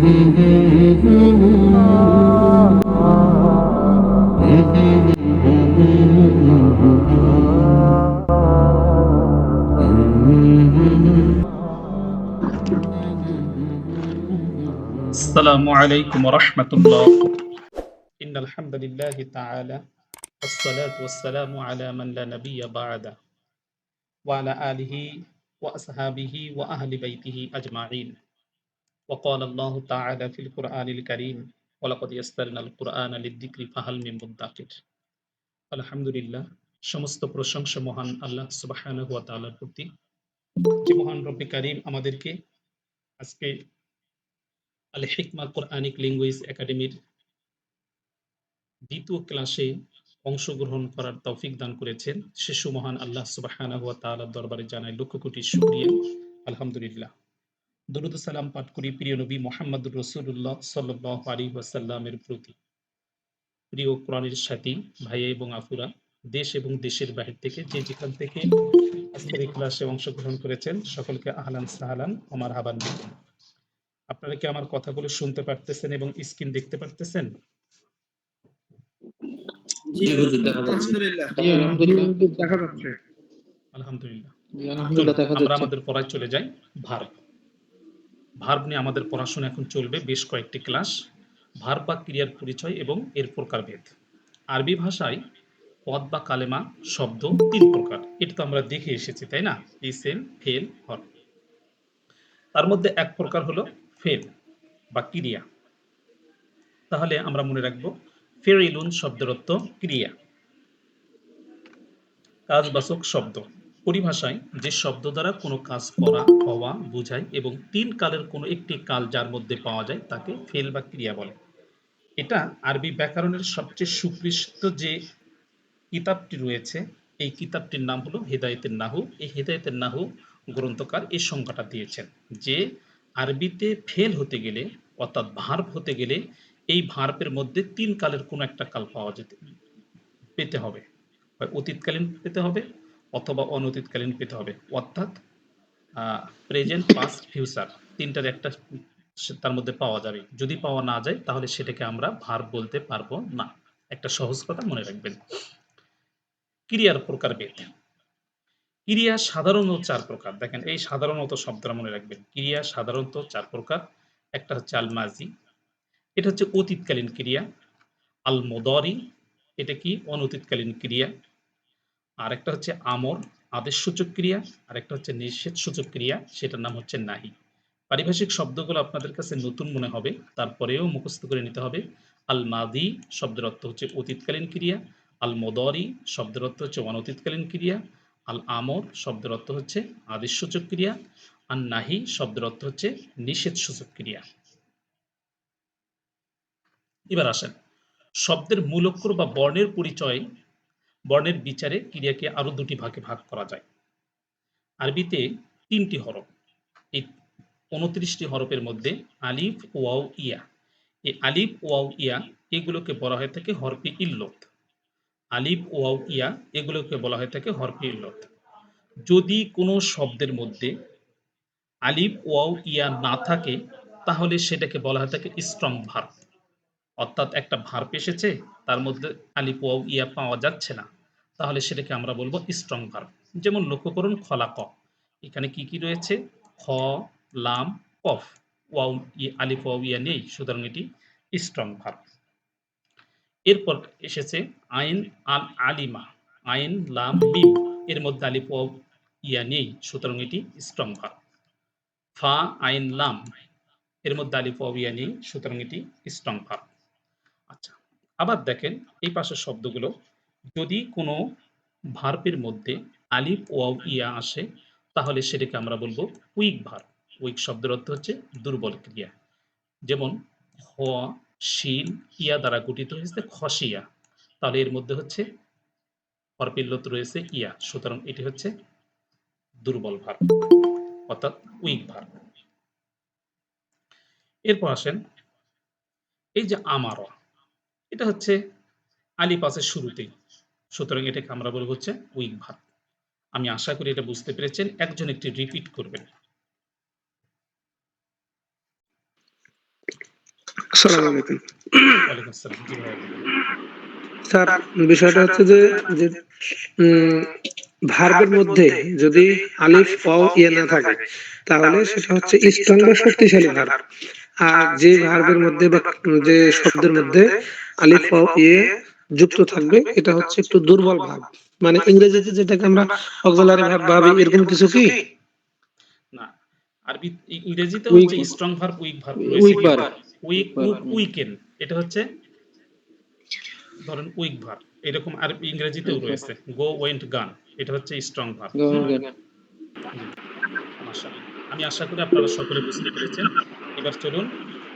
السلام عليكم ورحمة الله. إن الحمد لله تعالى والصلاة والسلام على من لا نبي بعده وعلى آله وأصحابه وأهل بيته أجمعين. وقال الله تعالى في القرآن الكريم ولقد يسرنا القرآن للذكر فهل من مدكر الحمد لله সমস্ত প্রশংসা মহান আল্লাহ সুবহানাহু ওয়া তাআলার প্রতি যে মহান রব্বি কারীম আমাদেরকে আজকে আল হিকমা কোরআনিক ল্যাঙ্গুয়েজ একাডেমির দ্বিতীয় ক্লাসে অংশগ্রহণ করার তৌফিক দান করেছেন শিশু মহান আল্লাহ সুবহানাহু ওয়া তাআলার দরবারে জানাই লক্ষ কোটি শুকরিয়া আলহামদুলিল্লাহ দরুদ সালাম পাঠ করি প্রিয় নবী মোহাম্মদুর রাসূলুল্লাহ সাল্লাল্লাহু আলাইহি ওয়াসাল্লামের প্রতি। প্রিয় কোরআনের সাথী ভাই এবং আফুরা দেশ এবং দেশের বাহির থেকে যে যেখান থেকে আজকের এই ক্লাসে অংশগ্রহণ করেছেন সকলকে আহলান সাহালান আমার হাবান আপনারা কি আমার কথাগুলো শুনতে পারতেছেন এবং স্ক্রিন দেখতে পারতেছেন? জি হুজুর দেখা যাচ্ছে। আলহামদুলিল্লাহ। আমরা আমাদের পড়ায় চলে যাই ভার্ব ভার্ব নিয়ে আমাদের পড়াশোনা এখন চলবে বেশ কয়েকটি ক্লাস। ভার্ব বা ক্রিয়ার পরিচয় এবং এর প্রকারভেদ। আরবি ভাষায় পদ বা কালেমা, শব্দ তিন প্রকার। এটা তো আমরা দেখে এসেছি, তাই না? ইসেম ফেল, হর। তার মধ্যে এক প্রকার হলো ফেল বা ক্রিয়া। তাহলে আমরা মনে রাখব ফেরিলুন শব্দের অর্থ ক্রিয়া। কাজবাচক শব্দ। পরিভাষায় যে শব্দ দ্বারা কোনো কাজ করা, হওয়া, বোঝায় এবং তিন কালের কোনো একটি কাল যার মধ্যে পাওয়া যায় তাকে ফেল বা ক্রিয়া বলে। এটা আরবি ব্যাকরণের সবচেয়ে সুপরিচিত যে কিতাবটি রয়েছে, এই কিতাবটির নাম হলো হেদায়েতের নাহু। এই হেদায়েতের নাহু গ্রন্থকার এই সংজ্ঞাটা দিয়েছেন যে আরবিতে ফেল হতে গেলে অর্থাৎ ভার্ব হতে গেলে এই ভার্বের মধ্যে তিন কালের কোনো একটা কাল পাওয়া যেতে, পেতে হবে। অতীতকালীন পেতে হবে অথবা অনতীতকালীন পেতে হবে। অর্থাৎ প্রেজেন্ট পাস্ট ফিউচার তিনটার একটা তার মধ্যে পাওয়া যাবে। যদি পাওয়া না যায়, তাহলে সেটাকে আমরা ভার বলতে পারব না। একটা সহজ কথা মনে রাখবেন। ক্রিয়ার প্রকারভেদ ক্রিয়া সাধারণত চার প্রকার। দেখেন, এই সাধারণত শব্দটা মনে রাখবেন। ক্রিয়া সাধারণত চার প্রকার। একটা হচ্ছে আল মাজি এটা হচ্ছে অতীতকালীন ক্রিয়া। আল মোদরি এটা কি? অনতীতকালীন ক্রিয়া। আর একটা হচ্ছে আমর, আদেশ সূচক ক্রিয়া আর একটা হচ্ছে নিষেধ সূচক ক্রিয়া, সেটার নাম হচ্ছে নাহি। পারিভাষিক শব্দগুলো আপনাদের কাছে নতুন মনে হবে, তারপরেও মুখস্থ করে নিতে হবে। আল মাদি শব্দের অর্থ হচ্ছে অতীতকালীন ক্রিয়া। আল মদরি শব্দের অর্থ হচ্ছে অনতীতকালীন ক্রিয়া। আল আমর শব্দের অর্থ হচ্ছে আদেশ সূচক ক্রিয়া। আর নাহি শব্দের অর্থ হচ্ছে নিষেধ সূচক ক্রিয়া। এবার আসেন, শব্দের মূল অক্ষর বা বর্ণের পরিচয় বর্ণের বিচারে ক্রিয়াকে আরও দুটি ভাগে ভাগ করা যায়। আরবিতে তিনটি হরফ। এই উনত্রিশটি হরফের মধ্যে আলিফ, ওয়াও, ইয়া। এই আলিফ, ওয়াও, ইয়া এগুলোকে বলা হয়ে থাকে হরফে ইল্লত। আলিফ, ওয়াও, ইয়া এগুলোকে বলা হয়ে থাকে হরফে ইল্লত। যদি কোনো শব্দের মধ্যে আলিফ, ওয়াও, ইয়া না থাকে, তাহলে সেটাকে বলা হয়ে থাকে স্ট্রং ভার্ব। অর্থাৎ একটা ভার্ব এসেছে, তার মধ্যে ওয়াও ইয়া পাওয়া যাচ্ছে না। তাহলে সেটাকে আমরা বলব স্ট্রং ভার্ব যেমন লক্ষ্য করুন খলা ক। এখানে কি কি রয়েছে? খ, লাম, কফ। ওয়াও ই, আলিফ ওয়াও ইয়া নেই, সুতরাং এটি স্ট্রং ভার্ব এরপর এসেছে আইন আল আলিমা, আইন, লাম, মিম। এর মধ্যে আলিফ ইয়া নেই, সুতরাং এটি স্ট্রং ভার্ব ফা, আইন, লাম। এর মধ্যে আলিফ ওয়াও ইয়া নেই, সুতরাং এটি স্ট্রং ভার্ব আচ্ছা আবার দেখেন এই পাশের শব্দগুলো, যদি কোনো ভার্বের মধ্যে আলিফ, ওয়াও, ইয়া আসে, তাহলে সেটাকে আমরা বলব উইক ভার্ব। উইক শব্দের অর্থ হচ্ছে দুর্বল ক্রিয়া। যেমন হ, শিল, ইয়া দ্বারা গঠিত হয়েছে খসিয়া। তাহলে এর মধ্যে হচ্ছে হরপিল্লত রয়েছে ইয়া। সুতরাং এটি হচ্ছে দুর্বল ভার অর্থাৎ উইক ভার এরপর আসেন এই যে আমারও। এটা হচ্ছে আলিফ আছে শুরুতেই। সুতরাং এটাকে আমরা বলব হচ্ছে উইক ভার্ব আমি আশা করি এটা বুঝতে পেরেছেন। একজন একটি রিপিট করবেন। স্যার বিষয়টা হচ্ছে যে যে ভার্বের মধ্যে যদি আলিফ অ ইয়ে না থাকে তাহলে সেটা হচ্ছে স্ট্রং বা শক্তিশালী ভার্ব। আর যে ভার্বের মধ্যে বা যে শব্দের মধ্যে আলিফ ইয়ে যুক্ত থাকবে এটা হচ্ছে একটু দুর্বল ভাব। মানে ইংরেজিতে যেটাকে আমরা অক্সিলারি ভাব ভাবি এরকম কিছু কি? না। আরবি ইংরেজিতে হচ্ছে strong verb weak verb weak verb। Weak weaken এটা হচ্ছে ধরেন উইক ভার্ব এরকম আর ইংরেজিতেও রয়েছে। গো ওয়েন্ট গান এটা হচ্ছে স্ট্রং ভার্ব। আমি আশা করি আপনারা সকলে বুঝতে পেরেছেন। এবার চলুন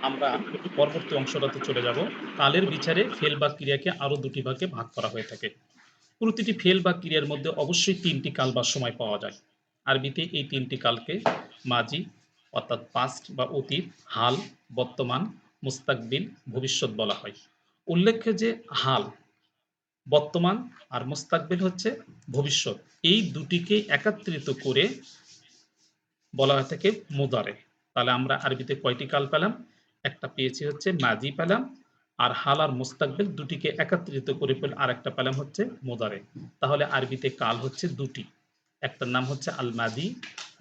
আমরা পরবর্তী অংশটাতে চলে যাব। কালের বিচারে ফেল বা ক্রিয়াকে আরও দুটি ভাগে ভাগ করা হয়ে থাকে। প্রতিটি ফেল বা ক্রিয়ার মধ্যে অবশ্যই তিনটি কাল বা সময় পাওয়া যায়। আরবিতে এই তিনটি কালকে মাজি, অর্থাৎ পাস্ট বা অতীত, হাল, বর্তমান, মুস্তাকবিল, ভবিষ্যৎ বলা হয়। উল্লেখ্য যে হাল, বর্তমান আর মুস্তাকবিল হচ্ছে ভবিষ্যৎ। এই দুটিকে একত্রিত করে বলা হয়ে থাকে মুদারে। তাহলে আমরা আরবিতে কয়টি কাল পেলাম? একটা পেয়েছি হচ্ছে মাজি পেলাম, আর হাল আর মুস্তাকবিল দুটিকে একত্রিত করে পেল আর একটা পেলাম হচ্ছে মোদারে। তাহলে আরবিতে কাল হচ্ছে দুটি। একটার নাম হচ্ছে আল মাদি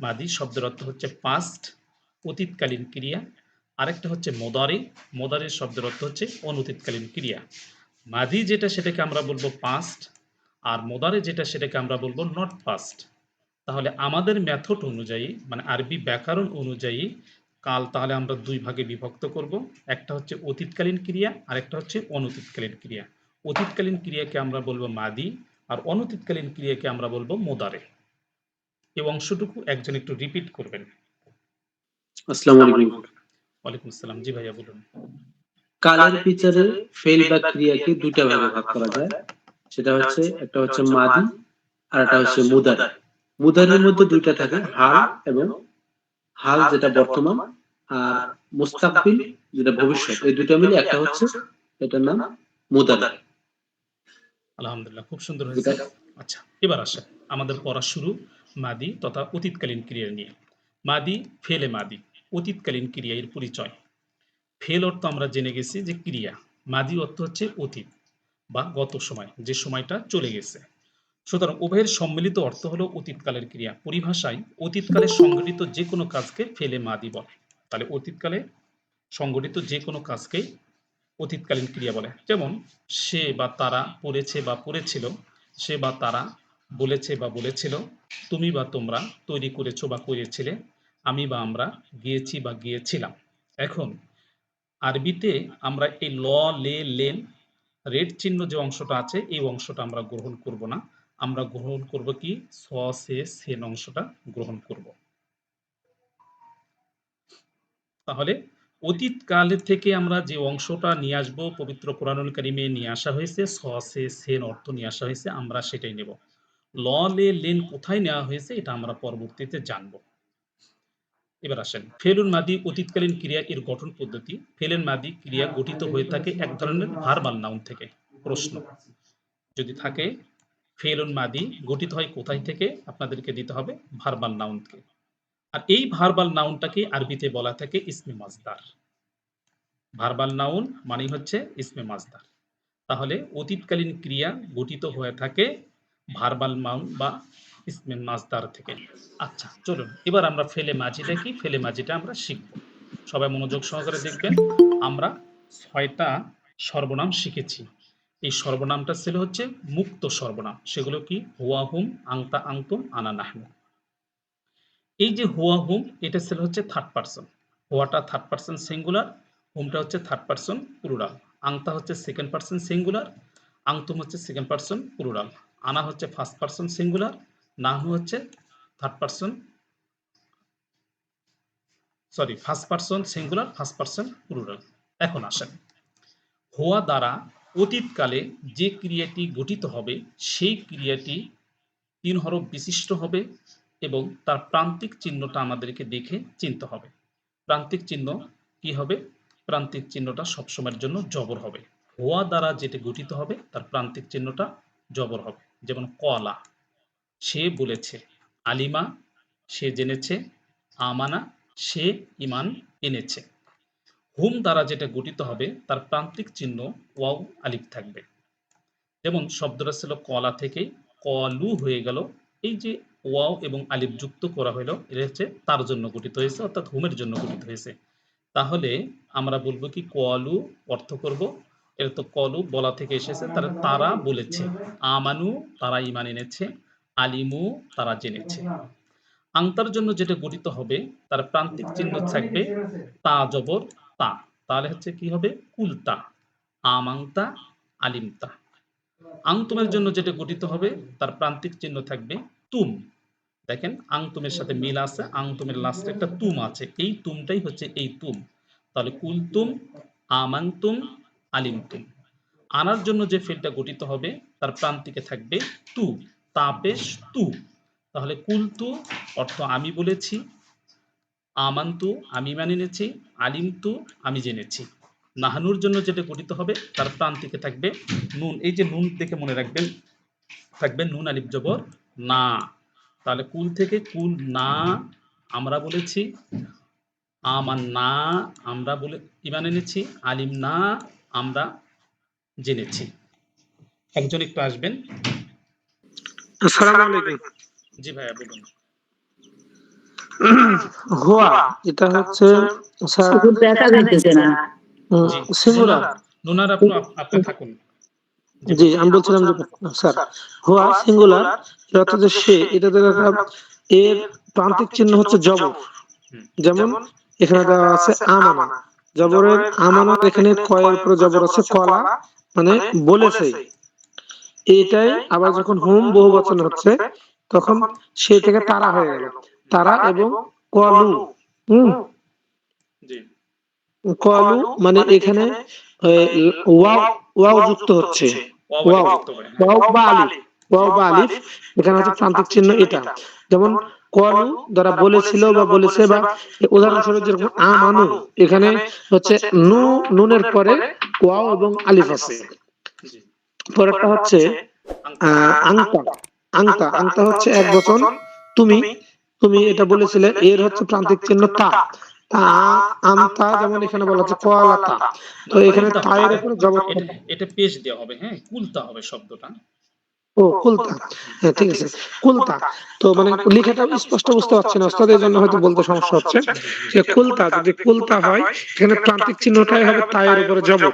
মাদি শব্দের অর্থ হচ্ছে পাস্ট অতীতকালীন ক্রিয়া। আরেকটা হচ্ছে মোদারে, মোদারের শব্দের অর্থ হচ্ছে অনতীতকালীন ক্রিয়া। মাদি যেটা সেটাকে আমরা বলব পাস্ট আর মোদারে যেটা সেটাকে আমরা বলব নট পাস্ট তাহলে আমাদের মেথড অনুযায়ী মানে আরবি ব্যাকরণ অনুযায়ী কাল তাহলে আমরা দুই ভাগে বিভক্ত করব। একটা হচ্ছে অতীতকালীন ক্রিয়া আর একটা হচ্ছে অনতীতকালীন ক্রিয়া। অতীতকালীন ক্রিয়াকে আমরা বলব মাদি আর অনতীতকালীন ক্রিয়াকে আমরা বলব মোদারে। এই অংশটুকু একজন একটু রিপিট করবেন। আসসালামু আলাইকুম। ওয়ালাইকুম আসসালাম। জি ভাইয়া বলুন। কালের বিচারে ফেল বা ক্রিয়াকে দুইটা ভাগে ভাগ করা যায়। সেটা হচ্ছে একটা হচ্ছে মাদি আর একটা হচ্ছে মুদার। মুদারের মধ্যে দুইটা থাকে হাল এবং হাল যেটা বর্তমান আর মুস্তাকবিল যেটা ভবিষ্যৎ। এই দুইটা মিলে একটা হচ্ছে এটার নাম মুদার আলহামদুলিল্লাহ খুব সুন্দর হয়েছে। আচ্ছা এবার আসে আমাদের পড়া শুরু মাদি তথা অতীতকালীন ক্রিয়া নিয়ে। মাদি ফেলে মাদি অতীতকালীন ক্রিয়া এর পরিচয়। ফেল অর্থ আমরা জেনে গেছি যে ক্রিয়া। মাদি অর্থ হচ্ছে অতীত বা গত সময় যে সময়টা চলে গেছে। সুতরাং উভয়ের সম্মিলিত অর্থ হলো অতীতকালের ক্রিয়া। পরিভাষায় অতীতকালে সংঘটিত যে কোনো কাজকে ফেলে মাদি বলে। তাহলে অতীতকালে সংঘটিত যে কোনো কাজকেই অতীতকালীন ক্রিয়া বলে। যেমন, সে বা তারা পড়েছে বা পড়েছিল, সে বা তারা বলেছে বা বলেছিল, তুমি বা তোমরা তৈরি করেছ বা করেছিলে, আমি বা আমরা গিয়েছি বা গিয়েছিলাম। এখন, আরবিতে আমরা এই ল, লে, লেন, রেড চিহ্ন যে অংশটা আছে, এই অংশটা আমরা গ্রহণ করব না। আমরা গ্রহণ করব কি? স সেন অংশটা গ্রহণ করব। তাহলে অতীতকাল থেকে আমরা যে অংশটা নিয়ে আসব, পবিত্র কোরআনুল কারিমে নিয়ে আসা হয়েছে স সে সেন অর্থ নিয়ে আসা হয়েছে, আমরা সেটাই নেব। ল, লে, লেন কোথায় নেওয়া হয়েছে, এটা আমরা পরবর্তীতে জানব। এবার আসেন, ফেলুন মাদি অতীতকালীন ক্রিয়া এর গঠন পদ্ধতি। ফেলেন মাদি ক্রিয়া গঠিত হয়ে থাকে এক ধরনের ভার্বাল নাউন থেকে। প্রশ্ন, যদি থাকে ফেলুন মাদি গঠিত হয় কোথায় থেকে? আপনাদেরকে দিতে হবে ভার্বাল নাউন থেকে আর এই ভার্বাল নাউনটাকে আরবিতে বলা থাকে ইসমে মাজদার। ভার্বাল নাউন মানে হচ্ছে ইসমে মাজদার। তাহলে অতীতকালীন ক্রিয়া গঠিত হয়ে থাকে ভার্বাল নাউন বা ইসমে মাজদার থেকে। আচ্ছা চলুন, এবার আমরা ফেলে মাঝিটা কি ফেলে মাঝিটা আমরা শিখব। সবাই মনোযোগ সহকারে দেখবেন। আমরা ছয়টা সর্বনাম শিখেছি। এই সর্বনামটা ছিল হচ্ছে মুক্ত সর্বনাম। সেগুলো কি? হুয়া হুম, আংতা আংতুম, আনা নাহনু। এই যে হুয়া হুম, এটা ছিল হচ্ছে থার্ড পার্সন হুয়াটা থার্ড পার্সন সিঙ্গুলার হুমটা হচ্ছে থার্ড পার্সন প্লুরাল আংতা হচ্ছে সেকেন্ড পার্সন সিঙ্গুলার আংতুম হচ্ছে সেকেন্ড পার্সন প্লুরাল আনা হচ্ছে ফার্স্ট পার্সন সিঙ্গুলার নাহনু হচ্ছে third person sorry first person singular first person plural এখন আসেন। হওয়া দ্বারা অতীতকালে যে ক্রিয়াটি গঠিত হবে, সেই ক্রিয়াটি তিন হরফ বিশিষ্ট হবে এবং তার প্রান্তিক চিহ্নটা আমাদেরকে দেখে চিনতে হবে। প্রান্তিক চিহ্ন কি হবে? প্রান্তিক চিহ্নটা সবসময়ের জন্য জবর হবে। হওয়া দ্বারা যেটি গঠিত হবে, তার প্রান্তিক চিহ্নটা জবর হবে। যেমন কলা, সে বলেছে, আলিমা, সে জেনেছে, আমানা, সে ইমান এনেছে। হুম দ্বারা যেটা গঠিত হবে, তার প্রান্তিক চিহ্ন ওয়াও আলিফ থাকবে। যেমন শব্দটা ছিল কলা থেকে কলু হয়ে গেল। এই যে ওয়াও এবং আলিফ যুক্ত করা হলো এটা হচ্ছে তার জন্য গঠিত হয়েছে, অর্থাৎ হুমের জন্য গঠিত হয়েছে। তাহলে আমরা বলব কি কলু অর্থ করব? এটা তো কলু বলা থেকে এসেছে তারা তারা বলেছে, আমানু তারা ইমান এনেছে, আলিমু তারা জেনেছে। আংতার জন্য যেটা গঠিত হবে, তার প্রান্তিক চিহ্ন থাকবে তা জবর তা। তাহলে হচ্ছে কি হবে? কুলতা। আমাংতা আলিমতা। আংতুমের জন্য যেটা গঠিত হবে, তার প্রান্তিক চিহ্ন থাকবে তুম। দেখেন, আংতুমের সাথে মিল আছে, আংতুমের লাস্টে একটা তুম আছে। এই তুমটাই হচ্ছে এই তুম। তাহলে কুলতুম, আমাংতুম, আলিমতুম। আনার জন্য যে ফিলটা গঠিত হবে, তার প্রান্তিকে থাকবে তু, তাপেশ তু। তাহলে কুলতু অর্থ আমি বলেছি আমান্তু আমি মানে নিয়েছি আলিমতু আমি জেনেছি নাহানুর জন্য যেটা গঠিত হবে তার প্রান্তিকে থাকবে নুন। এই যে নুন দেখে মনে রাখবেন থাকবে নুন আলিফ জবর না। তাহলে কুল থেকে কুল না আমরা বলেছি আমার না আমরা বলে ইমান এনেছি আলিম না আমরা জেনেছি একজন একটু আসবেন। আসসালামু আলাইকুম। জি ভাইয়া বলুন। হুয়া এটা হচ্ছে সিঙ্গুলার। নুনার আপনি আপনি থাকুন। জি আমি বলছিলাম যে স্যার হুয়া সিঙ্গুলার যে সে এটা দেখা এর প্রান্তিক চিহ্ন হচ্ছে জবর। যেমন এখানে দেওয়া আছে আমানা জবরের আমানা এখানে কয়ের উপরে জবর আছে কলা মানে বলেছে এটাই আবার যখন হোম বহু বচন হচ্ছে তখন সে থেকে তারা হয়ে গেল। তারা এবং কলু। হুম। কলু মানে এখানে ওয়াও ওয়াও যুক্ত হচ্ছে। Wow wow. হ্যাঁ। ওয়াও বা আলিফ ওয়াও বা আলিফ। এখানে হচ্ছে প্রান্তিক চিহ্ন এটা। যেমন কলু দ্বারা বলেছিল বা বলেছে বা উদাহরণস্বরূপ যেরকম আমানু। এখানে হচ্ছে নু নুনের পরে ওয়াও এবং আলিফ আছে। জি। পরেরটা হচ্ছে আহ, আংতা আংতা আংতা হচ্ছে এক বচন। তুমি তুমি এটা বলেছিলে এর হচ্ছে প্রান্তিক চিহ্ন তা। যেমন এখানে বলা হচ্ছে কোয়ালাতা তো। এখানে তায়ের উপরে জবর এটা পেশ দেওয়া হবে হ্যাঁ কুলতা হবে শব্দটা। ও কুলতা। হ্যাঁ ঠিক আছে কুলতা। তো মানে লেখাটা স্পষ্ট বুঝতে পারছি না ওস্তাদ এই জন্য হয়তো বলতে সমস্যা হচ্ছে। যে কুলতা যদি কুলতা হয় এখানে প্রান্তিক চিহ্নটাই হবে তায়ের উপরে জবর।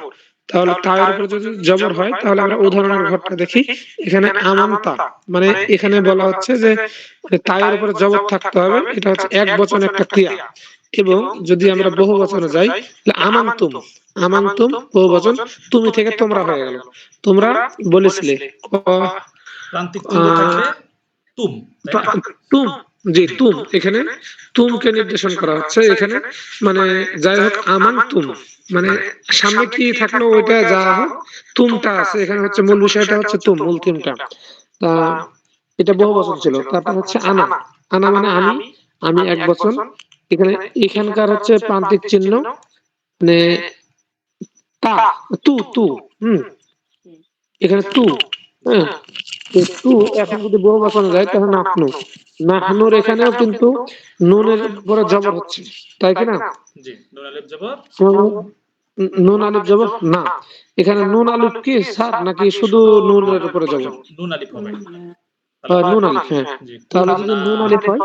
তাহলে তায়ের উপরে যদি জবর হয় তাহলে আমরা উদাহরণের ঘরটা দেখি। এখানে আমান্তা মানে এখানে বলা হচ্ছে যে মানে তায়ের উপরে জবর থাকতে হবে এটা হচ্ছে এক বচন একটা ক্রিয়া এবং যদি আমরা বহু বচনে যাই তাহলে আমান্তুম আমান্তুম বহু বচন তুমি থেকে তোমরা হয়ে গেল। তোমরা বলেছিলে তুম তুম। জি তুম, এখানে তুমকে নির্দেশন করা হচ্ছে। এখানে মানে যাই হোক, আমান তুম। মানে সামনে কি থাকল ওইটা যা হোক, তুমটা আছে। এখানে হচ্ছে মূল বিষয়টা হচ্ছে তুম, মূল থিমটা তা, এটা বহু বছর ছিল। তারপর হচ্ছে আনা। আনা মানে আমি আমি এক বছর। এখানে এখানকার হচ্ছে প্রান্তিক চিহ্ন মানে তা, তু তু, হুম। এখানে তু। হ্যাঁ তো এখন যদি বহু বছর যায় তাহলে নাহনু নাহনুর এখানেও কিন্তু নুনের পরে জবর হচ্ছে। তাই কি না? জি নুন আলিফ জবর। না। এখানে নুন আলিফ কি স্যার নাকি শুধু নুনের উপরে জবর? নুন আলিফ হবে নুন আলিফ হ্যাঁ। তাহলে যদি নুন আলিফ হয়?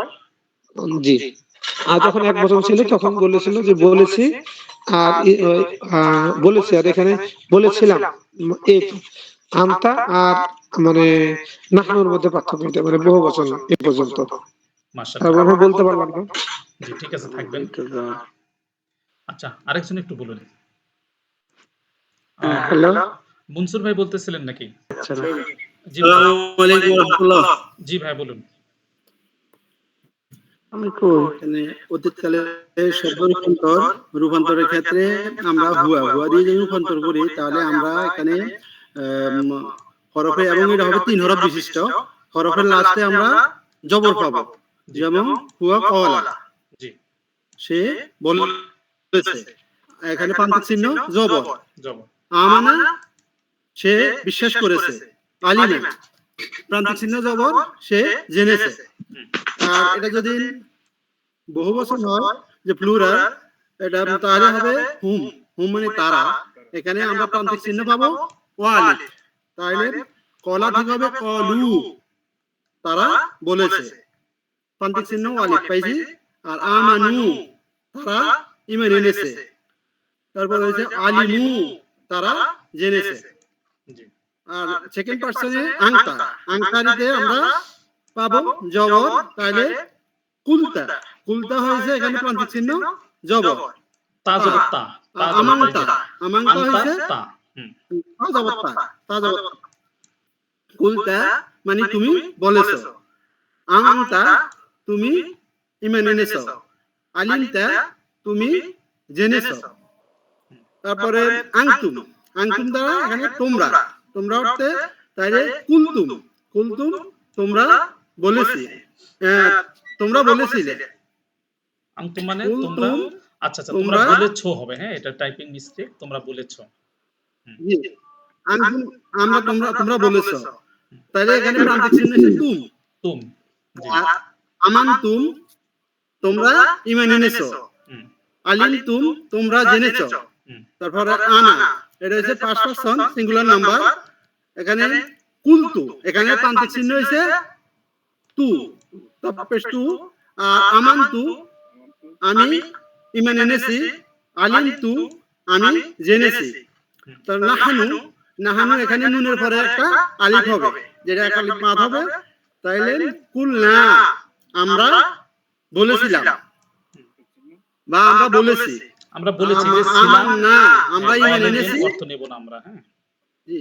জি। আর যখন এক বছর ছিল তখন বলেছিল যে বলেছি আর বলেছি আর এখানে বলেছিলাম এই। আমতা আর মানে নাহনুর মধ্যে পার্থক্য এটা মানে বহু বছর এ পর্যন্ত। তারপর বলতে পারলাম না। জি ঠিক আছে থাকবেন। আচ্ছা আরেকজন একটু বলুন। হ্যালো। মনসুর ভাই বলতেছিলেন নাকি? আচ্ছা। জি। ভাই- বলুন। আমি তো এখানে অতীতকালে রূপান্তরের ক্ষেত্রে আমরা হুয়া হুয়া দিয়ে যদি রূপান্তর করি তাহলে আমরা এখানে হরফে এবং এটা হবে তিন হরফ বিশিষ্ট। হরফের লাস্টে আমরা জবর পাবো। যেমন হুয়া কওয়ালা। সে বলেছে। এখানে চিহ্ন জবর। আমানা সে বিশ্বাস করেছে। আলিমা। প্রান্তিক চিহ্ন জবর সে জেনেছে। আর এটা যদি বহু বছর হয় যে প্লুরাল এটা তাহলে হবে হুম। হুম। মানে তারা। এখানে আমরা প্রান্তিক চিহ্ন পাবো। ওয়ালিদ তাহলে কলা ঠিক হবে কলু? তারা বলেছে। প্রান্তিক চিহ্ন ওয়ালিদ পাইছি। আর আমানু। তারা ইমান এনেছে। তারপর হয়েছে আলিমু। তারা জেনেছে। আর সেকেন্ড পার্সনে আংতা আংতারিতে আমরা পাবো জবর। তাহলে কুলতা। কুলতা। হয়েছে এখানে প্রান্তিক চিহ্ন জবর। আমাংতা আমাংতা হয়েছে তা হুম তা জবর তা তা জবর তা। কুলতা মানে তুমি বলেছ। আমাংতা তুমি ইমান এনেছো আলিমতা তুমি জেনেছো। তারপরে আংতুম। আংতুম। দ্বারা এখানে তোমরা। তোমরা। অর্থে তাইলে কুলতুম। কুলতুম। তোমরা বলেছি তোমরা বলেছিলে। আংতুম মানে তোমরা আচ্ছা আচ্ছা তোমরা বলেছ হবে হ্যাঁ এটা টাইপিং মিস্টেক তোমরা বলেছ। আমরা তোমরা তোমরা বলেছ। তাইলে এখানে প্রান্তিক চিহ্ন এসে তুম। তুম। জি। আর আমান্তুম তোমরা ইমান এনেছো। আলিমতুম তোমরা জেনেছো। তারপরে আনা। এটা হচ্ছে পাঁচ পার্সন সিঙ্গুলার নাম্বার এখানে কুলতু। এখানে প্রান্তিক চিহ্ন হয়েছে তু। তারপরে টু আর আমান্তু আমি ইমান এনেছি। আলিম তু। আমি জেনেছি। তার নাহানু নাহানু এখানে নুনের পরে একটা আলিফ হবে যেটা এক আলিফ মাদ হবে। তাইলে কুল না আমরা বলেছিলাম। বা আমরা বলেছি। আমরা বলেছি যে ছিলাম না আমরা ইমান এনেছি। অর্থ নেব না আমরা হ্যাঁ। জি।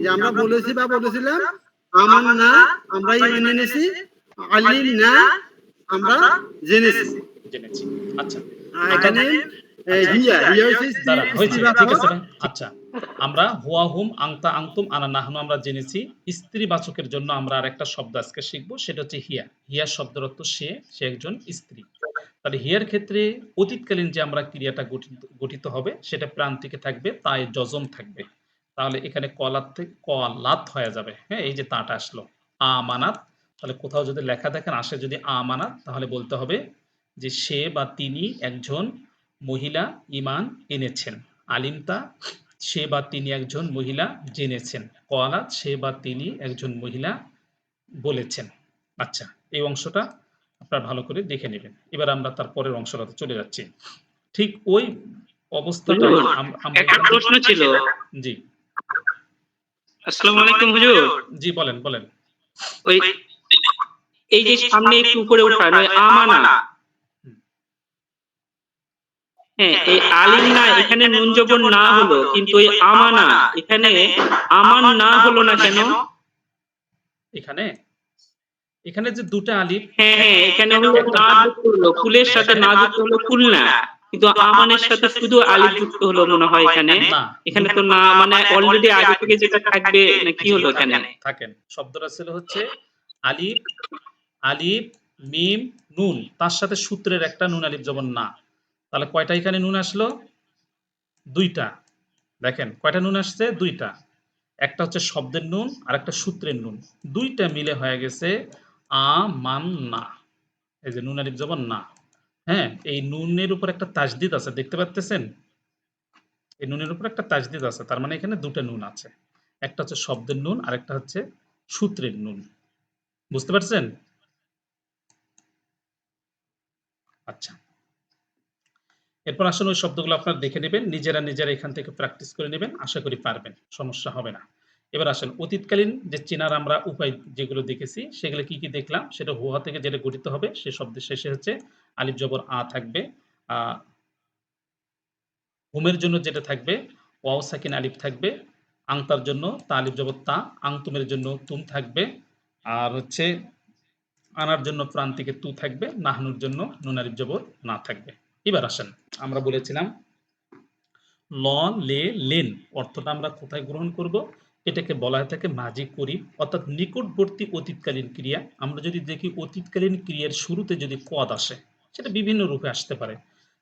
যে আমরা বলেছি বা বলেছিলাম আমার না আমরা ইমান এনেছি। আলিম না আমরা জেনেছি। জেনেছি। আচ্ছা। এখানে হিয়া হিয়া স্ত্রী- হয়েছে ঠিক আছে আচ্ছা আমরা হুয়া হুম আংতা আংতুম আনা নাহনু আমরা জেনেছি। স্ত্রীবাচকের জন্য আমরা আর একটা শব্দ আজকে শিখব সেটা হচ্ছে হিয়া। হিয়া শব্দের অর্থ সে সে একজন স্ত্রী। তাহলে হিয়ার ক্ষেত্রে অতীতকালীন যে আমরা ক্রিয়াটা গঠিত হবে সেটা প্রান্তিকে থাকবে তাই যজম থাকবে। তাহলে এখানে কলাত থেকে কলাত হয়ে যাবে। হ্যাঁ এই যে তাটা আসলো। আমানাত তাহলে কোথাও যদি লেখা দেখেন আসে যদি আমানাত তাহলে বলতে হবে যে সে বা তিনি একজন মহিলা ইমান এনেছেন। আলিমতা সে বা তিনি একজন মহিলা জেনেছেন। কলাত সে বা তিনি একজন মহিলা বলেছেন। আচ্ছা এই অংশটা আপনারা ভালো করে দেখে নেবেন। এবার আমরা তার পরের অংশটাতে চলে যাচ্ছি। ঠিক ওই অবস্থাটা একটা প্রশ্ন ছিল। জি। আসসালামু আলাইকুম হুজুর। জি বলেন বলেন। ওই এই যে সামনে একটু উপরে উঠানো আমানা। হ্যাঁ এই আলিম না এখানে নুন জবর না হলো কিন্তু ওই আমানা এখানে আমান না হলো না কেন? এখানে? এখানে যে দুটা আলিফ হ্যাঁ হ্যাঁ এখানে হলো না যুক্ত হলো কুলের সাথে না যুক্ত হলো কিন্তু আমানের সাথে শুধু আলিফ যুক্ত হলো মনে হয় এখানে। এখানে তো না মানে অলরেডি আগে থেকে যেটা থাকবে না কি হলো এখানে? থাকেন। শব্দটা ছিল হচ্ছে আলিফ আলিফ মিম নুন তার সাথে সূত্রের একটা নুন আলিফ যেমন না। তাহলে কয়টা এখানে নুন আসলো? দুইটা। দেখেন, কয়টা নুন আসছে? দুইটা। একটা হচ্ছে শব্দের নুন আর একটা সূত্রের নুন। দুইটা মিলে হয়ে গেছে আ, মান, না। এই যে নুন আলিফ যেমন না। হ্যাঁ এই নুনের উপর একটা তাজদিদ আছে, দেখতে পাচ্ছেন এই নুনের উপর একটা তাজদিদ আছে, তার মানে এখানে দুটো নুন আছে। একটা হচ্ছে শব্দের নুন আর একটা হচ্ছে সূত্রের নুন। বুঝতে পারছেন? আচ্ছা। এরপর আসলে ওই শব্দগুলো আপনারা দেখে নেবেন, নিজেরা নিজেরা এখান থেকে প্র্যাকটিস করে নেবেন, আশা করি পারবেন, সমস্যা হবে না। এবার আসেন, অতীতকালীন যে চেনার আমরা উপায় যেগুলো দেখেছি, সেগুলো কি কি দেখলাম, সেটা হুয়া থেকে যেটা গঠিত হবে, সে শব্দের শেষে হচ্ছে আলিফ জবর আ থাকবে হুমের জন্য যেটা থাকবে, ওয়াও সাকিন আলিফ থাকবে আংতার জন্য তা আলিফ জবর তা আংতুমের জন্য তুম থাকবে, আর হচ্ছে আনার জন্য প্রান্তিকে তু থাকবে, নাহনুর জন্য নুন আলিফ জবর না থাকবে। এবার আসেন, আমরা বলেছিলাম ল, লে, লেন অর্থটা আমরা কোথায় গ্রহণ করব? এটাকে বলা হয় থাকে মাজি করিব অর্থাৎ নিকটবর্তী অতীতকালীন ক্রিয়া। আমরা যদি দেখি অতীতকালীন ক্রিয়ার শুরুতে যদি কদ আসে, সেটা বিভিন্ন রূপে আসতে পারে।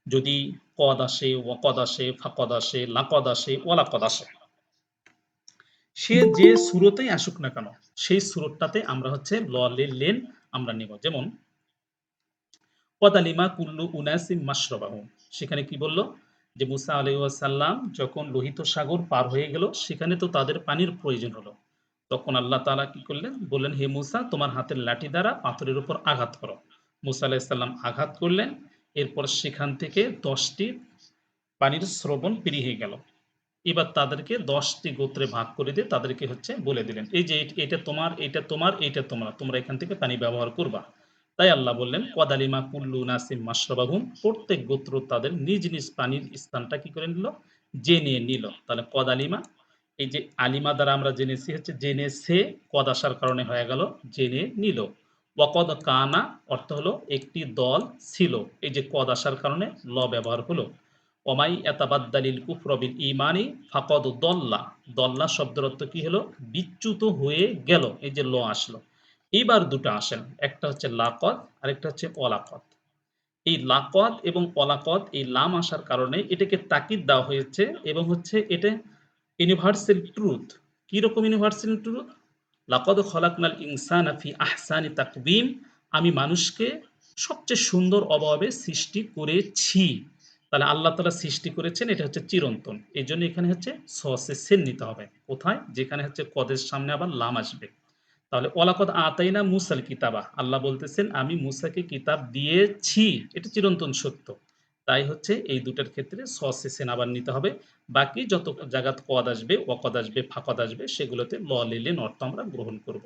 যদি কদ আসে, ওয়াকদ আসে, ফাকদ আসে, লাকদ আসে, ওয়ালাকদ আসে। সে যে সুরতেই আসুক না কেন, সেই সুরতটাতে আমরা হচ্ছে ল, লে, লেন আমরা নেব। যেমন কুল্লু সেখানে কি বলল? যে মুসা আলাইসাল্লাম যখন লোহিত সাগর পার হয়ে গেল, সেখানে তো তাদের পানির প্রয়োজন হলো। তখন আল্লাহ তাআলা কি করলেন? বললেন, হে মুসা, তোমার হাতের লাঠি দ্বারা পাথরের উপর আঘাত করো। মুসা আলাইসাল্লাম আঘাত করলেন। এরপর সেখান থেকে দশটি পানির শ্রবণ পেরিয়ে গেল। এবার তাদেরকে দশটি গোত্রে ভাগ করে দিয়ে তাদেরকে হচ্ছে বলে দিলেন। এই যে, এটা তোমার এটা তোমার এটা তোমার, তোমরা এখান থেকে পানি ব্যবহার করবা। তাই আল্লাহ বললেন কদালিমা কুল্লু নাসিম মাসরাবাহুম প্রত্যেক গোত্র তাদের নিজ নিজ পানির স্থানটা কি করে নিল? জেনে নিল। তাহলে কদালিমা, এই যে আলিমা দ্বারা আমরা জেনেছি হচ্ছে জেনেছে কদ আসার কারণে হয়ে গেল, জেনে নিল। ওয়াকদ কানা অর্থ হলো একটি দল ছিল, এই যে কদ আসার কারণে ল ব্যবহার হলো। ওমাই এতাবাদ্দালিল কুফরবিল ইমানি ফাকদ দল্লা। দল্লা শব্দের অর্থ কি হলো? বিচ্যুত হয়ে গেল, এই যে ল আসলো। এইবার দুটো আসেন, একটা হচ্ছে লাকদ, আরেকটা হচ্ছে অলাকদ এই লাকদ এবং অলাকদ এই লাম আসার কারণে এটাকে তাকিদ দেওয়া হয়েছে এবং হচ্ছে এটা ইউনিভার্সাল ট্রুথ কি রকম ইউনিভার্সাল ট্রুথ লাকদ খলাকনাল ইনসান আফি আহসানি তাকবিম, আমি মানুষকে সবচেয়ে সুন্দর অভাবে সৃষ্টি করেছি। তাহলে আল্লাহ তালা সৃষ্টি করেছেন, এটা হচ্ছে চিরন্তন। এই জন্য এখানে হচ্ছে সসে সেন নিতে হবে। কোথায়? যেখানে হচ্ছে কদের সামনে আবার লাম আসবে। তাহলে ওলাকদ আতাইনা মুসাল কিতাবা। আল্লাহ বলতেছেন, আমি মুসাকে কিতাব দিয়েছি। এটা চিরন্তন সত্য। তাই হচ্ছে এই দুটার ক্ষেত্রে সসে সেন আবার নিতে হবে। বাকি যত জায়গাত কদ আসবে অকদ আসবে, ফাকদ আসবে, সেগুলোতে ল লেলেন অর্থ আমরা গ্রহণ করব।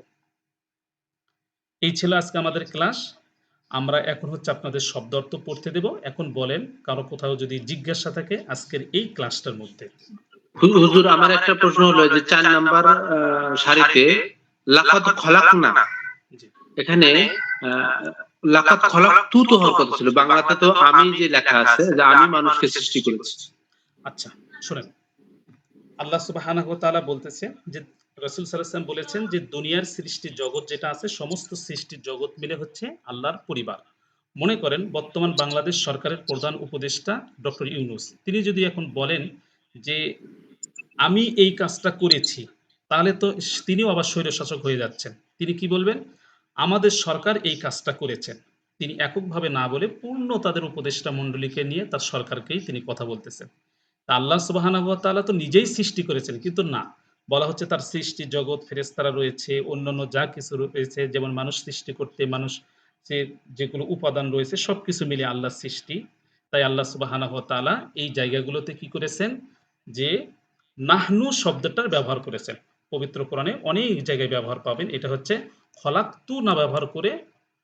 এই ছিল আজকে আমাদের ক্লাস। আমরা এখন হচ্ছে আপনাদের শব্দ অর্থ পড়তে দেব। এখন বলেন, কারও কোথাও যদি জিজ্ঞাসা থাকে আজকের এই ক্লাসটার মধ্যে। হুজুর আমার একটা প্রশ্ন হলো যে চার নাম্বার সারিতে লাকাত খলাক না জি। এখানে লাকাত খলাক তু তো হওয়ার কথা ছিল। বাংলাতে তো আমি যে লেখা আছে যে আমি মানুষকে সৃষ্টি করেছি। আচ্ছা শুনেন। আল্লাহ সুবহানাহু ওয়া তাআলা বলতেছে যে রাসূল সাল্লাল্লাহু আলাইহি বলেছেন যে দুনিয়ার সৃষ্টি জগৎ যেটা আছে সমস্ত সৃষ্টির জগৎ মিলে হচ্ছে আল্লাহর পরিবার। মনে করেন বর্তমান বাংলাদেশ সরকারের প্রধান উপদেষ্টা ডক্টর ইউনুস। তিনি যদি এখন বলেন যে আমি এই কাজটা করেছি তাহলে তো তিনিও আবার স্বৈরশাসক হয়ে যাচ্ছেন। তিনি কি বলবেন? আমাদের সরকার এই কাজটা করেছেন। তিনি এককভাবে না বলে পূর্ণ তাদের উপদেষ্টা মণ্ডলীকে নিয়ে তার সরকারকেই তিনি কথা বলতেছেন। তা আল্লাহ সুবহানাহু ওয়া তো নিজেই সৃষ্টি করেছেন, কিন্তু না। বলা হচ্ছে তার সৃষ্টি জগৎ ফেরেস্তারা রয়েছে, অন্যান্য যা কিছু রয়েছে, যেমন মানুষ সৃষ্টি করতে, মানুষ যে যেগুলো উপাদান রয়েছে, সবকিছু মিলে আল্লাহর সৃষ্টি। তাই আল্লাহ সুবহানাহু ওয়া এই জায়গাগুলোতে কি করেছেন? যে নাহনু শব্দটার ব্যবহার করেছেন। পবিত্র কোরআনে অনেক জায়গায় ব্যবহার পাবেন। এটা হচ্ছে খলাক তু না ব্যবহার করে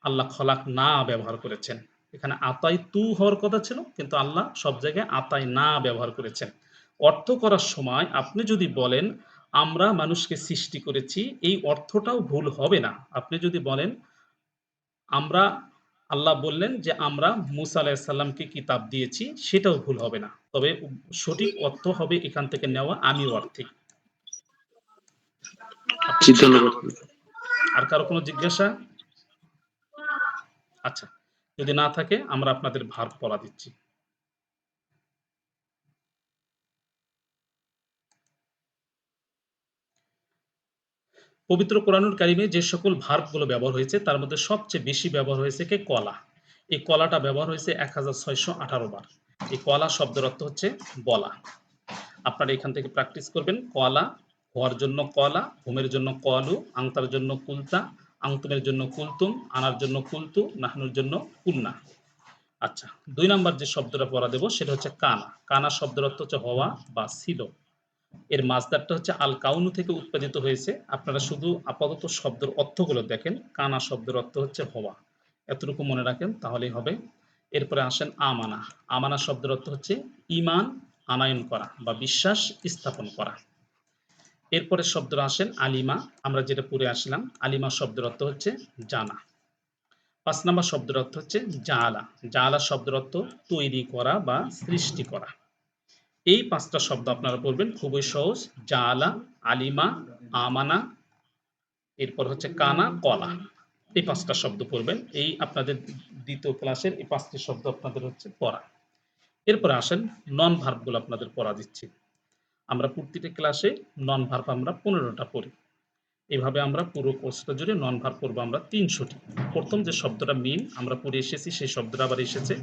আল্লাহ খলাক না ব্যবহার করেছেন। এখানে আতাই তু হওয়ার কথা ছিল, কিন্তু আল্লাহ সব জায়গায় আতাই না ব্যবহার করেছেন। অর্থ করার সময় আপনি যদি বলেন, আমরা মানুষকে সৃষ্টি করেছি এই অর্থটাও ভুল হবে না। আপনি যদি বলেন, আমরা আল্লাহ বললেন যে, আমরা মুসা আলাহিসাল্লামকে কিতাব দিয়েছি সেটাও ভুল হবে না। তবে সঠিক অর্থ হবে এখান থেকে নেওয়া আমি অর্থে। আর কারও কোনো জিজ্ঞাসা? আচ্ছা যদি না থাকে, আমরা আপনাদের ভার পড়া দিচ্ছি। পবিত্র কোরআনুল কারিমে যে সকল ভার্বগুলো ব্যবহার হয়েছে, তার মধ্যে সবচেয়ে বেশি ব্যবহার হয়েছে কে? কলা। এই কলাটা ব্যবহার হয়েছে এক হাজার ছয়শো আঠারো বার। এই কলা শব্দের অর্থ হচ্ছে বলা। আপনারা এখান থেকে প্র্যাকটিস করবেন। কলা হওয়ার জন্য কলা হোমের জন্য কলু, আংতার জন্য কুলতা, আংতুমের জন্য কুলতুম, আনার জন্য কুলতু, নাহনুর জন্য কুলনা আচ্ছা দুই নাম্বার যে শব্দটা পড়া দেবো, সেটা হচ্ছে কানা। কানা শব্দের অর্থ হচ্ছে হওয়া বা ছিল। এর মাছদারটা হচ্ছে আল কাউনু থেকে উৎপাদিত হয়েছে। আপনারা শুধু আপাতত শব্দের অর্থগুলো দেখেন, কানা শব্দের অর্থ হচ্ছে হওয়া। এতটুকু মনে রাখেন, তাহলেই হবে। এরপরে আসেন আমানা। আমানা শব্দের অর্থ হচ্ছে ইমান, আনায়ন করা বা বিশ্বাস স্থাপন করা। এরপরে শব্দ আসেন আলিমা। আমরা যেটা পড়ে আসলাম, আলিমা শব্দের অর্থ হচ্ছে জানা। পাঁচ নম্বর শব্দের অর্থ হচ্ছে জালা। জালা শব্দের অর্থ তৈরি করা বা সৃষ্টি করা। এই পাঁচটা শব্দ আপনারা পড়বেন, খুবই সহজ। জালা, আলিমা, আমানা, এরপর হচ্ছে কানা, কলা। এই পাঁচটা শব্দ পড়বেন। এই আপনাদের দ্বিতীয় ক্লাসের এই পাঁচটি শব্দ আপনাদের হচ্ছে পড়া। এরপরে আসেন নন ভার্বগুলো আপনাদের পড়া দিচ্ছি। আমরা প্রতিটা ক্লাসে নন ভার্ব আমরা পনেরোটা পড়ি। এভাবে আমরা পুরো কোর্সটা জুড়ে নন ভার করব আমরা তিনশোটি। প্রথম যে শব্দটা মিন আমরা পড়ে এসেছি, সেই শব্দটা আবার এসেছে।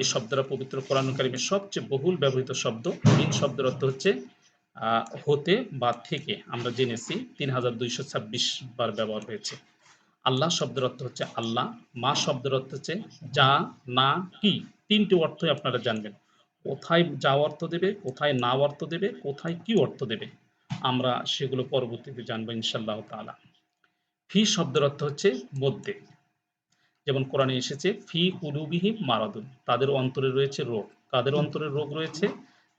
এই শব্দটা পবিত্র কোরআন কারিমের সবচেয়ে বহুল ব্যবহৃত শব্দ। মিন শব্দের অর্থ হচ্ছে হতে বা থেকে আমরা জেনেছি, তিন হাজার দুইশো ছাব্বিশ বার ব্যবহার হয়েছে। আল্লাহ শব্দের অর্থ হচ্ছে আল্লাহ, মা শব্দের অর্থ হচ্ছে যা, না, কি। তিনটি অর্থই আপনারা জানবেন। কোথায় যা অর্থ দেবে, কোথায় না অর্থ দেবে, কোথায় কি অর্থ দেবে, আমরা সেগুলো পরবর্তীতে জানব ইনশাল্লাহ তাআলা। ফি শব্দের অর্থ হচ্ছে মধ্যে। যেমন কোরআনে এসেছে, ফি কুলুবিহিম মারাদুন। তাদের অন্তরে রয়েছে রোগ। কাদের অন্তরে রোগ রয়েছে?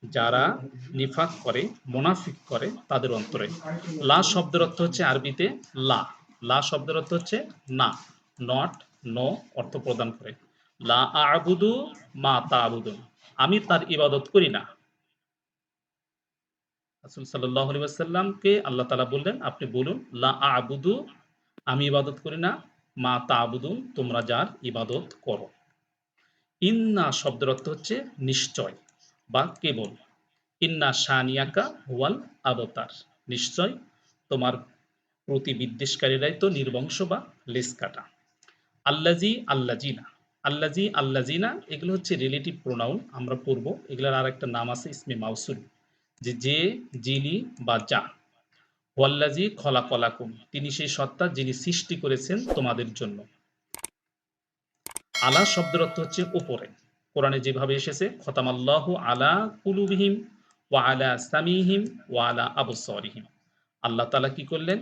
যারা নিফাক করে, মোনাফিক করে, তাদের অন্তরে। লা শব্দের অর্থ হচ্ছে আরবিতে লা। লা শব্দের অর্থ হচ্ছে না নট নো অর্থ প্রদান করে। লা আবুদু মা তা তাবুদুন। আমি তার ইবাদত করি না। রাসূল সাল্লাল্লাহু আলাইহি ওয়াসাল্লামকে আল্লাহ তালা বললেন, আপনি বলুন, লা আবুদু, আমি ইবাদত করি না, মা তা তাবুদুন, তোমরা যার ইবাদত করো। ইন্না শব্দের অর্থ হচ্ছে নিশ্চয় বা কেবল। ইন্না শানিয়াকা ওয়াল আবতার, নিশ্চয় তোমার প্রতি বিদ্বেষকারীরাই তো নির্বংশ বা লেস কাটা আল্লাজি আল্লাজিনা আল্লাজি আল্লাজিনা এগুলো হচ্ছে রিলেটিভ প্রোনাউন আমরা পড়ব। এগুলোর আর একটা নাম আছে ইসমে মাউসুল যে যে, যিনি বা যা। ওয়াল্লাজি খলা কলাকুম তিনি সেই সত্তা যিনি সৃষ্টি করেছেন তোমাদের জন্য। আলা শব্দের অর্থ হচ্ছে উপরে কোরআনে যেভাবে এসেছে, খতামাল্লাহ আলা কুলুবিহিম ওয়া আলা সামিহিম ওয়া আলা আবসারিহিম। আল্লাহ তাআলা কি করলেন?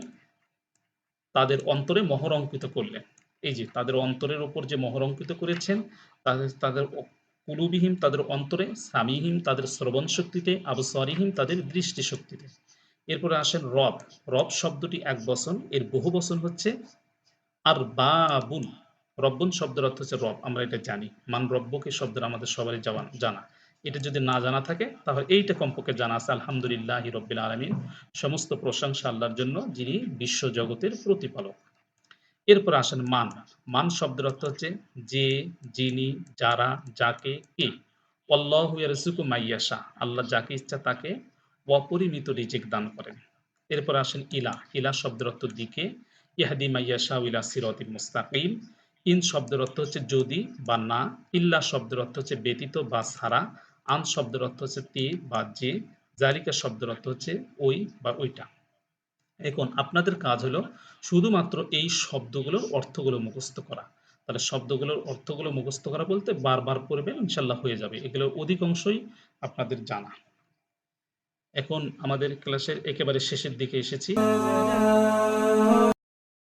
তাদের অন্তরে মোহর অঙ্কিত করলেন। এই যে তাদের অন্তরের উপর যে মোহর অঙ্কিত করেছেন, তাদের তাদের কুলুবিহীন, তাদের অন্তরে সামিহীন তাদের শ্রবণ শক্তিতে আবসরিহীন, তাদের দৃষ্টি শক্তিতে এরপরে আসেন রব। রব শব্দটি এক বচন, এর বহু বচন হচ্ছে আর বাবুন। রব্বন শব্দের অর্থ হচ্ছে রব, আমরা এটা জানি। মান রব্বকে শব্দের আমাদের সবারই জানা এটা যদি না জানা থাকে, তাহলে এইটা কমপক্ষে জানা আছে, আলহামদুলিল্লাহ রব্বিল আলমিন। সমস্ত প্রশংসা আল্লাহর জন্য, যিনি বিশ্ব জগতের প্রতিপালক। এরপর আসেন মান। মান শব্দের অর্থ হচ্ছে যে, যিনি, যারা, যাকে, কে। অল্লাহ মাইয়াশা আল্লাহ যাকে ইচ্ছা তাকে অপরিমিত রিজিক দান করেন। এরপর আসেন ইলা। ইলা শব্দের অর্থ দিকে। ইহাদি মাইয়াশা ইলা সিরতিল মুস্তাকিম। ইন শব্দের অর্থ হচ্ছে যদি বা না। ইল্লা শব্দের অর্থ হচ্ছে ব্যতীত বা ছাড়া। আন শব্দের অর্থ হচ্ছে তে বা যে। জালিকা শব্দের অর্থ হচ্ছে ওই বা ওইটা। এখন আপনাদের কাজ হলো শুধুমাত্র এই শব্দগুলোর অর্থগুলো মুখস্থ করা। তাহলে শব্দগুলোর অর্থগুলো মুখস্থ করা বলতে বারবার পড়বে ইনশাল্লাহ হয়ে যাবে। এগুলো অধিকাংশই আপনাদের জানা। এখন আমাদের ক্লাসের একেবারে শেষের দিকে এসেছি।